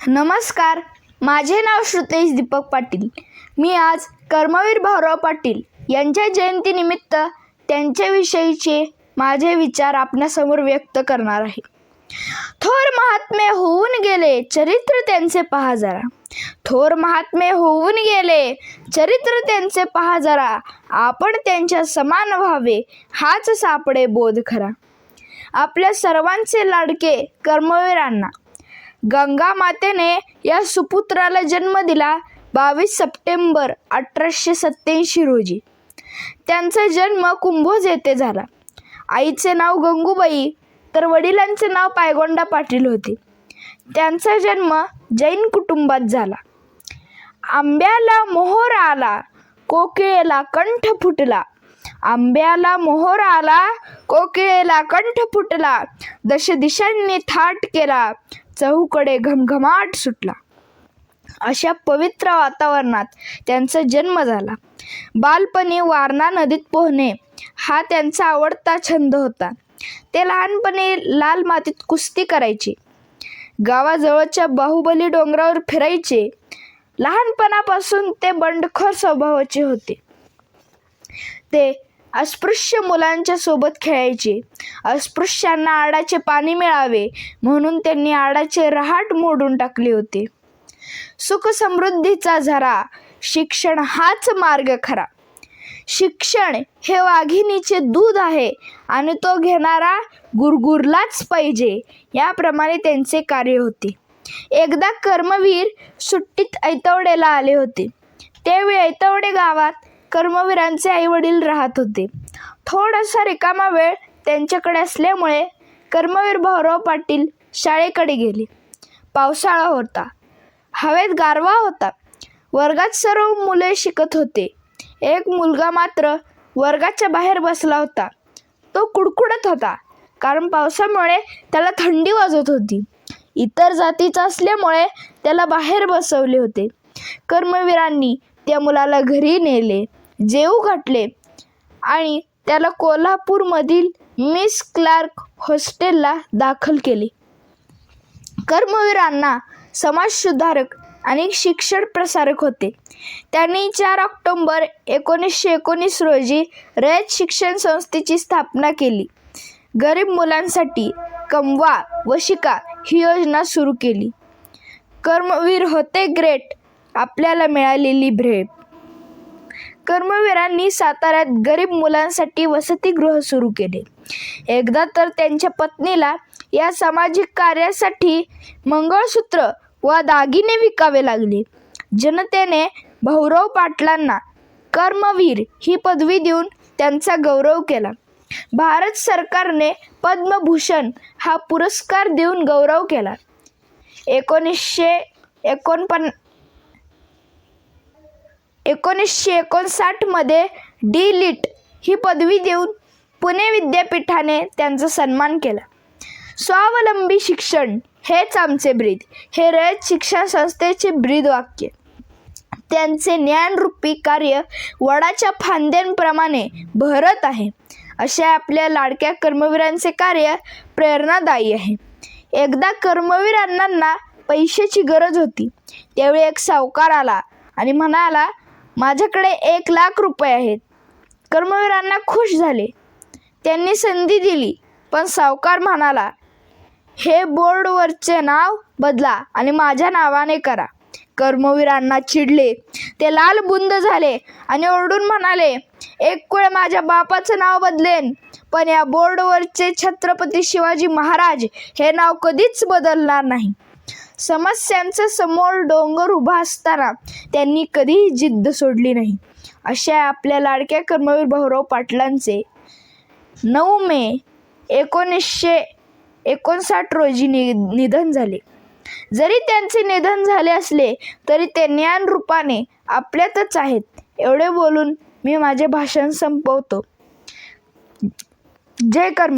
नमस्कार माझे नाव श्रुतेश दीपक पाटील. मी आज कर्मवीर भाऊराव पाटील यांच्या जयंतीनिमित्त त्यांच्याविषयीचे माझे विचार आपणासमोर व्यक्त करणार आहे. थोर महात्मे होऊन गेले चरित्र त्यांचे पहा जरा. थोर महात्मे होऊन गेले चरित्र त्यांचे पहा जरा. आपण त्यांच्या समान व्हावे हाच सापडे बोध खरा. आपल्या सर्वांचे लाडके कर्मवीरांना. गंगा मातेने या सुपुत्राला जन्म दिला बावीस सप्टेंबर अठराशे सत्याऐंशी रोजी. त्यांचा जन्म कुंभोज येथे झाला. आईचे नाव गंगूबाई तर वडिलांचे नाव पायगोंडा पाटील होते. त्यांचा जन्म जैन कुटुंबात झाला. आंब्याला मोहर आला कोकिळेला कंठ फुटला. आंब्याला मोहर आला कोकिळेला कंठ फुटला. दश दिशांनी थाट केला चहूकडे घमघमाट सुटला. अशा पवित्र वातावरणात त्यांचा जन्म झाला. बालपणी वारणा नदीत पोहणे हा त्यांचा आवडता छंद होता. ते लहानपणी लाल मातीत कुस्ती करायचे. गावाजवळच्या बाहुबली डोंगरावर फिरायचे. लहानपणापासून ते बंडखोर स्वभावाचे होते. ते अस्पृश्य मुलांच्या सोबत खेळायचे. अस्पृश्यांना आडाचे पाणी मिळावे म्हणून त्यांनी आडाचे रहाट मोडून टाकले होते. सुखसमृद्धीचा झरा शिक्षण हाच मार्ग खरा. शिक्षण हे वाघिणीचे दूध आहे आणि तो घेणारा गुरगुरलाच पाहिजे याप्रमाणे त्यांचे कार्य होते. एकदा कर्मवीर सुट्टीत ऐतवडेला आले होते. त्यावेळी ऐतवडे गावात कर्मवीरांचे आईवडील राहत होते. थोडासा रिकामा वेळ त्यांच्याकडे असल्यामुळे कर्मवीर भाऊराव पाटील शाळेकडे गेले. पावसाळा होता. हवेत गारवा होता. वर्गात सर्व मुले शिकत होते. एक मुलगा मात्र वर्गाच्या बाहेर बसला होता. तो कुडकुडत होता. कारण पावसामुळे त्याला थंडी वाजत होती. इतर जातीचा असल्यामुळे त्याला बाहेर बसवले होते. कर्मवीरांनी त्या मुलाला घरी नेले. जेऊ घातले आणि त्याला कोल्हापूरमधील मिस क्लार्क हॉस्टेलला दाखल केले. कर्मवीरांना समाजसुधारक आणि शिक्षण प्रसारक होते. त्यांनी चार ऑक्टोंबर एकोणीसशे एकोणीस रोजी रयत शिक्षण संस्थेची स्थापना केली. गरीब मुलांसाठी कमवा व शिका ही योजना सुरू केली. कर्मवीर होते ग्रेट आपल्याला मिळालेली भेट. कर्मवीरांनी साताऱ्यात गरीब मुलांसाठी वसतिगृह सुरू केले. एकदा तर त्यांच्या पत्नीला या सामाजिक कार्यासाठी मंगळसूत्र व दागिने विकावे लागले. जनतेने भाऊराव पाटलांना कर्मवीर ही पदवी देऊन त्यांचा गौरव केला. भारत सरकारने पद्मभूषण हा पुरस्कार देऊन गौरव केला. एकोणीसशे एकोणपन्न एकोणीसशे एकोणसाठमध्ये डी लिट ही पदवी देऊन पुणे विद्यापीठाने त्यांचा सन्मान केला. स्वावलंबी शिक्षण हेच आमचे ब्रीद. हे रयत शिक्षण संस्थेचे ब्रीद वाक्य. त्यांचे ज्ञानरूपी कार्य वडाच्या फांद्यांप्रमाणे भरत आहे. अशा आपल्या लाडक्या कर्मवीरांचे कार्य प्रेरणादायी आहे. एकदा कर्मवीर अण्णांना पैशाची गरज होती. त्यावेळी एक सावकार आला आणि म्हणाला माझ्याकडे एक लाख रुपये आहेत. कर्मवीरांना खुश झाले. त्यांनी संधी दिली पण सावकार म्हणाला हे बोर्डवरचे नाव बदला आणि माझ्या नावाने करा. कर्मवीरांना चिडले. ते लाल बुंद झाले आणि ओरडून म्हणाले एक वेळ माझ्या बापाचं नाव बदलेन पण या बोर्डवरचे छत्रपती शिवाजी महाराज हे नाव कधीच बदलणार नाही. समस्यांचा समोर डोंगर उभा असताना त्यांनी कधीही जिद्द सोडली नाही. अशा आपल्या लाडक्या कर्मवीर भाऊराव पाटलांचे नऊ मे एकोणीसशे एकोणसाठ रोजी नि निधन झाले. जरी त्यांचे निधन झाले असले तरी ते ज्ञान रूपाने आपल्यातच आहेत एवढे बोलून मी माझे भाषण संपवतो. जय कर्म